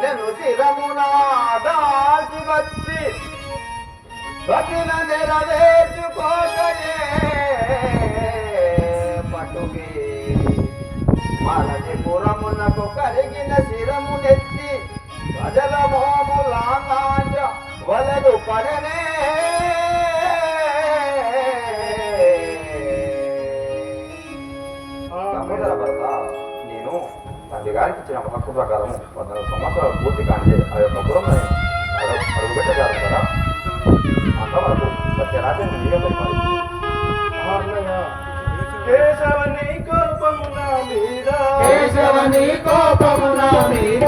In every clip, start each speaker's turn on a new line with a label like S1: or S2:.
S1: నేను శిరమునాదాచి వచ్చి కఠిన నెరవేర్చుకోకయే పటుగే మనది పురమునకు కరిగిన శిరమునెత్తి ప్రజల మోములాంగాంజ వలదు పడనే తండ్రి గారికి ఇచ్చిన ఒక హక్కు ప్రకారం వందల సంవత్సరాలు పూర్తి కాంటే ఆ యొక్క పురం అడుగుపెట్టగలరు కదా అంతవరకు సత్యరాజ్యం మీరే
S2: కేశవని కోపము నా మీద
S3: కేశవని కోపము నా మీద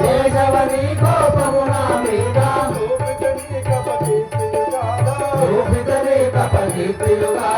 S2: కేశవని కోపము నా మీద
S3: కేశవని కోపము నా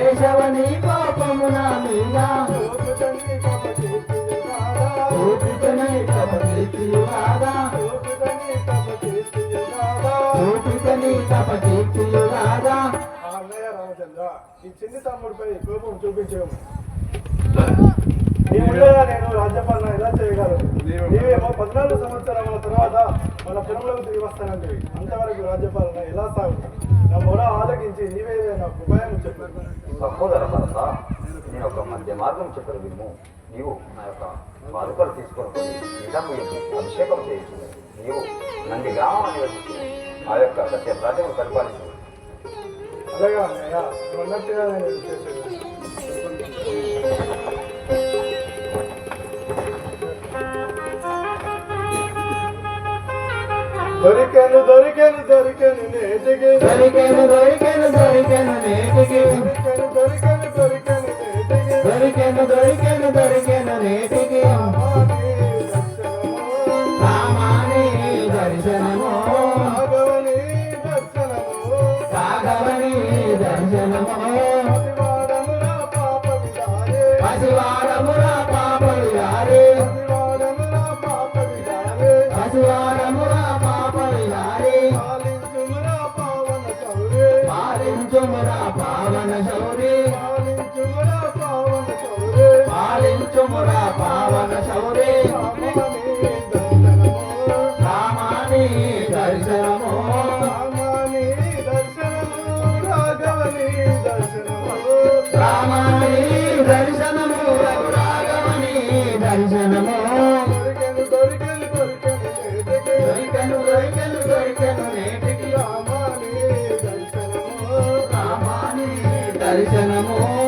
S2: కేశవని కోపము నా మీద. ఓపికనై కపకీర్తియు కాదా ఓపికని కపకీర్తియు
S3: రామచంద్ర ఈ చిన్ని తమ్ముడిపై కోపం చూపించాము నీ ఉండగా నేను రాజ్యపాలన ఎలా చేయగలను నీవేమో పద్నాలుగు సంవత్సరాల తర్వాత మన పురంలోకి తిరిగి వస్తానంటే అంతవరకు రాజ్యపాలన ఎలా సాగుతుంది? నా మొర ఆలకించి నీవే నాకు ఉపాయం చెప్పారు
S1: సహోదర భరత నేను ఒక మధ్య మార్గం చెప్పరు విను నీవు నా యొక్క పాదుకలు తీసుకొని నిజము అభిషేకం చేయొచ్చు నీవు నంది గ్రామం నివసించి ఆ యొక్క సత్య రాజ్యం పరిపాలించు.
S3: అలాగా అన్నట్టుగా నేను చేసేది. దొరికెను దొరికెను దొరికెను నేటికి.
S2: దొరికెను దొరికెను దొరికెను నేటికి.
S3: దొరికెను దొరికెను దొరికెను నేటికి.
S2: దొరికెను దొరికెను దొరికెను నేటికి.
S3: పాలించుమురా పావన శౌరి
S2: పాలించుమురా పావన శౌరే
S3: రామాని దర్శనము రాఘవని దర్శనము. నేటికి